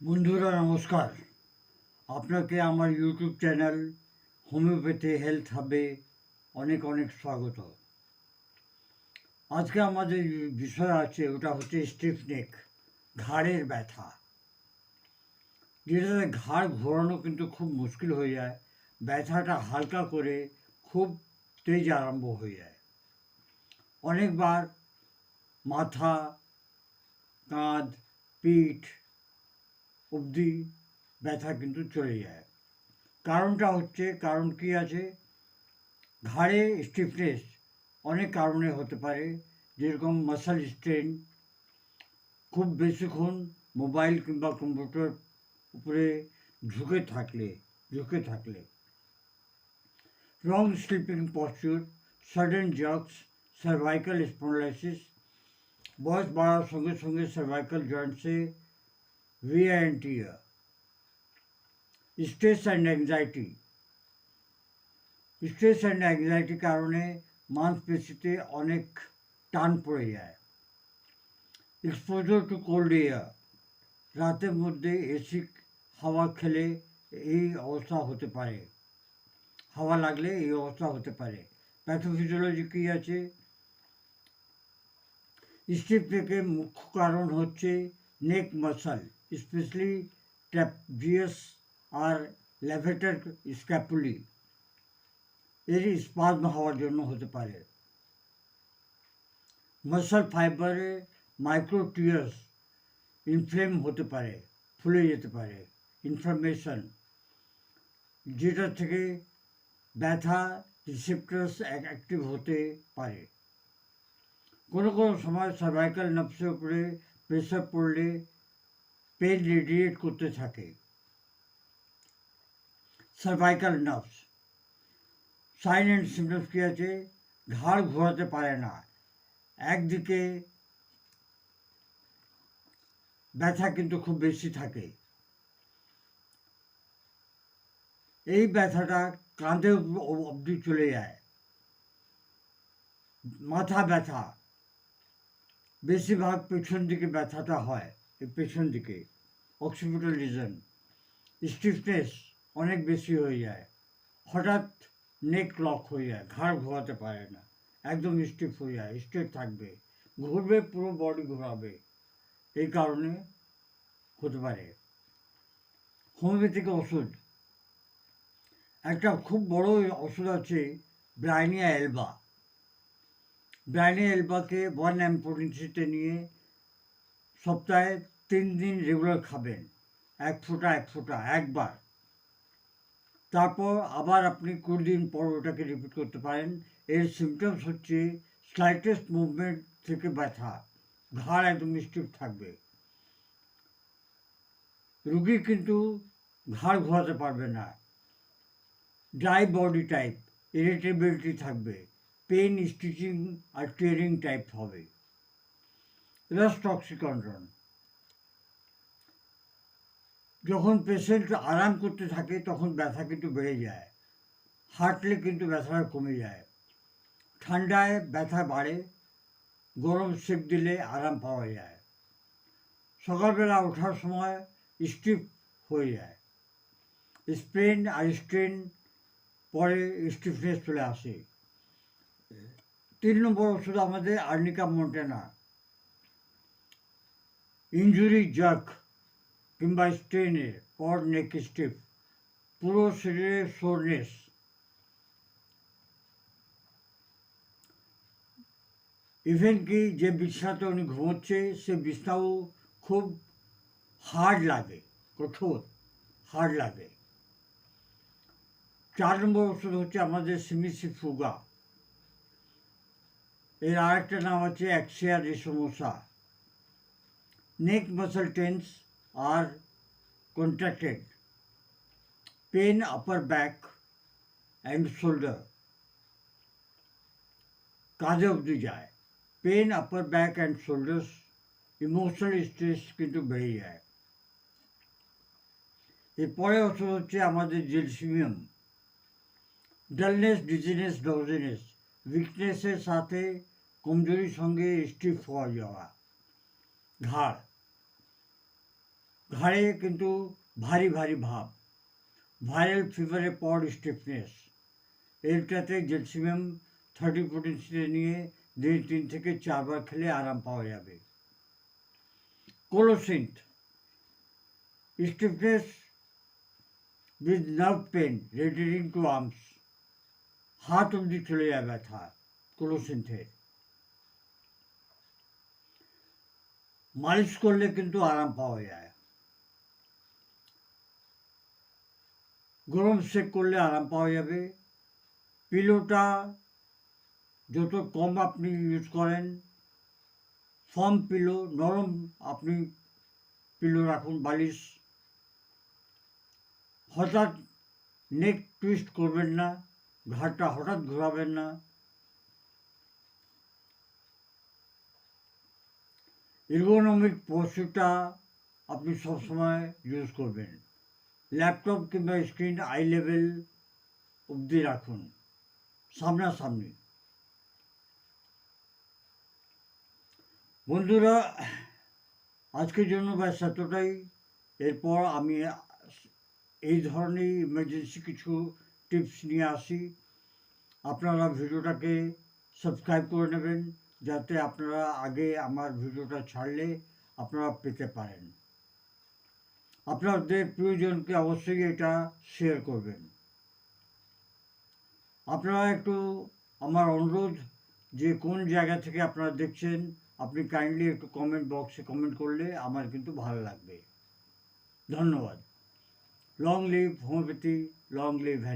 বন্ধুরা, নমস্কার। আপনাকে আমার ইউটিউব চ্যানেল হোমিওপ্যাথি হেলথ হাবে অনেক অনেক স্বাগত। আজকে আমাদের বিষয় আছে, ওটা হচ্ছে স্টিফ নেক ঘাড়ের ব্যথা। যেটাতে ঘাড় ঘোরানো কিন্তু খুব মুশকিল হয়ে যায়, ব্যথাটা হালকা করে খুব তেজ আরম্ভ হয়ে যায়। অনেকবার মাথা, কাঁধ, পিঠ অবধি ব্যথা কিন্তু চলে যায় কারণটা হচ্ছে কারণ কি আছে ঘাড়ে স্টিফনেস অনেক কারণে হতে পারে যেরকম মাসাল স্ট্রেন খুব বেশিক্ষণ মোবাইল কিংবা কম্পিউটার উপরে ঝুঁকে থাকলে ঝুঁকে থাকলে wrong sleeping posture sudden jerks cervical spondylosis বয়স বাড়ার সঙ্গে সঙ্গে সার্ভাইকাল জয়েন্টসে VNTR. Stress and anxiety stress and anxiety কারণে মাংসপেশিতে অনেক টান পড়ে যায় এক্সপোজার টু কোল্ড এয়ার রাতের মধ্যে এসি হাওয়া খেলে এই অবস্থা হতে পারে হাওয়া লাগলে এই অবস্থা হতে পারে প্যাথোফিজিওলজি কী আছে স্টিপ থেকে মুখ্য কারণ হচ্ছে নেক মাসাল স্পেশালি ট্র্যাপিজিয়াস আর ল্যাভেটার স্ক্যাপুলি এর স্পাজম হওয়ার জন্য হতে পারে মাসাল ফাইবারে মাইক্রোটিয়ার্স ইনফ্লেম হতে পারে ফুলে যেতে পারে ইনফ্লামেশন যেটা থেকে ব্যথা রিসেপ্টার্স অ্যাক্টিভ হতে পারে কোনো কোনো সময় সার্ভাইকাল নার্ভসের উপরে প্রেশার পড়লে পেন রেডিয়েট করতে থাকে। Cervical nerves sign and symptoms কী আছে? ঘাড় ঘোরাতে পারে না। একদিকে ব্যথা কিন্তু খুব বেশি থাকে। এই ব্যথাটা কাঁধে অবধি চলে যায়। মাথা ব্যথা। বেশিরভাগ পেছন দিকে ব্যথাটা হয়, এই পেছন দিকে। অক্সিপিটাল রিজন স্টিফনেস অনেক বেশি হয়ে যায়। হঠাৎ নেক লক হয়ে যায়, ঘাড় ঘোরাতে পারে না, একদম স্টিফ হয়ে যায় স্ট্রেট থাকবে, ঘুরবে, পুরো বডি ঘোরাবে। এই কারণে হতে পারে। হোমিওপ্যাথিক ওষুধ। একটা খুব বড় ওষুধ আছে, ব্রাইনিয়া এলবা। ব্রাইনি এলবাকে ওয়ান অ্যাম্পোটেন্সিতে নিয়ে সপ্তাহে তিন দিন রেগুলার খাবেন। এক ফোঁটা এক ফোঁটা, একবার। তারপর আবার আপনি কুড়ি দিন পর ওটাকে রিপিট করতে পারেন। এর সিমটমস হচ্ছে স্লাইটেস্ট মুভমেন্ট থেকে ব্যথা। ঘাড় একদম স্টিফ থাকবে। রুগী কিন্তু ঘাড় ঘোরাতে পারবে না। ড্রাই বডি টাইপ ইরিটেবিলিটি থাকবে। পেন স্টিচিং আর টিয়ারিং টাইপ হবে। রাস টক্সিকন্ড্রন যখন পেশেন্ট আরাম করতে থাকে, তখন ব্যথা কিন্তু বেড়ে যায়। হাঁটলে কিন্তু ব্যথাটা কমে যায়। ঠান্ডায় ব্যথা বাড়ে, গরম সেক দিলে আরাম পাওয়া যায়। সকালবেলা ওঠার সময় স্টিফ হয়ে যায়। স্প্রেন আর স্ট্রেন পরে স্টিফনেস চলে আসে। তিন নম্বর ওষুধ আমাদের আর্নিকা মন্টেনা। ইঞ্জুরি জাক কিংবা স্ট্রেনের পর নেক স্টিফ পুরো শরীরে সোরনেস। ইভেন কি যে বিছানাতে উনি ঘুমোচ্ছে, সে বিছনাও খুব হার্ড লাগে, কঠোর, হার্ড লাগে। চার নম্বর ওষুধ হচ্ছে আমাদের সিমিসি ফুগা। এর আরেকটা নাম আছে অ্যাক্সিয়ার রেসমোসা neck muscle tense R contracted pain upper back and shoulder কাজে অবধি যায় pain upper back and shoulders emotional stress কিন্তু বেড়ে যায় এরপরে ওষুধ হচ্ছে আমাদের জেলসিমিয়াম ডালনেস ডিজিনেস ডজিনেস উইকনেসের সাথে কমজোরির সঙ্গে স্টিফ হওয়া যাওয়া। ঘাড়। ঘাড়ে কিন্তু ভারী ভারী ভাব। ভাইরাল ফিভারে পড স্টিফনেস এরটাতে জেলসিমিয়াম থার্টি পোটেন্সিতে নিয়ে দিন তিন থেকে চারবার খেলে আরাম পাওয়া যাবে। Colocynth stiffness with nerve pain radiating to arms হাত অবধি চলে যায় ব্যথা কোলোসিন্থের মালিশ করলে কিন্তু আরাম পাওয়া যায় গরম সেক করলে আরাম পাওয়া যাবে পিলোটা যত কম আপনি ইউজ করেন ফর্ম পিলো নরম আপনি পিলো রাখুন বালিশ হঠাৎ নেক টুইস্ট করবেন না ঘাড়টা হঠাৎ ঘোরাবেন না। এরগোনমিক পোস্টটা আপনি সবসময় ইউজ করবেন। ল্যাপটপ কিংবা স্ক্রিন আই লেভেল অবধি রাখুন, সামনাসামনি। বন্ধুরা, আজকের জন্য ব্যাস এতটাই। এরপর আমি এই ধরনের ইমার্জেন্সি কিছু টিপস নিয়ে আসি। আপনারা ভিডিওটাকে সাবস্ক্রাইব করে নেবেন, যাতে আপনারা আগে আমার ভিডিওটা ছাড়লে আপনারা পেতে পারেন। আপনাদের প্রিয়জনকে অবশ্যই এটা শেয়ার করবেন। আপনারা একটু আমার অনুরোধ যে কোন জায়গা থেকে আপনারা দেখছেন, আপনি কাইন্ডলি একটু কমেন্ট বক্সে কমেন্ট করলে আমার কিন্তু ভালো লাগবে। ধন্যবাদ। Long live homeopathy long live